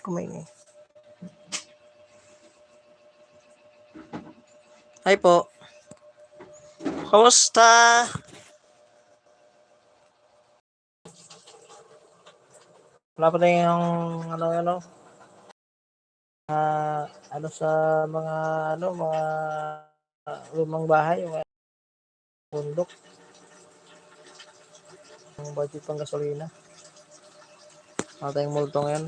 Kumaingay. Hi po. Kamusta? Wala pa tayong yung ano ano ah, ano sa mga ano mga ah, lumang bahay yung bundok. Ang budget pang gasolina. Wala tayong multo ngayon.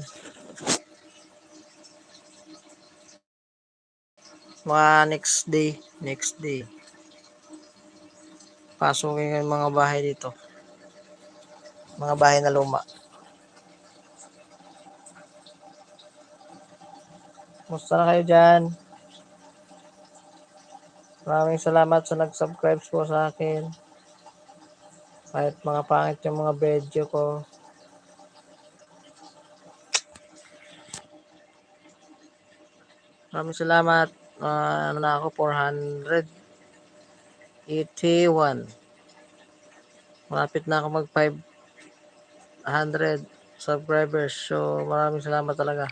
Mga next day, next day. Pasukin yung mga bahay dito. Mga bahay na luma. Musta na kayo dyan? Maraming salamat sa nag-subscribe po sa akin. Kahit mga pangit yung mga video ko. Maraming salamat. Ah, ano na ako, 481. Malapit na ako mag 500 subscribers. So, maraming salamat talaga.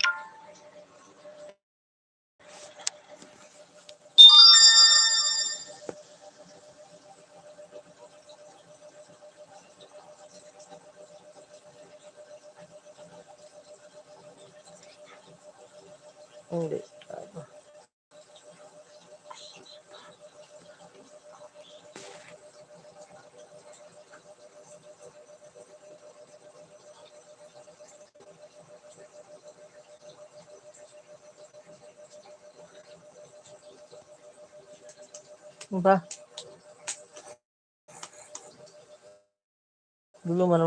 Hindi. Ano? Ano ba? Gulo man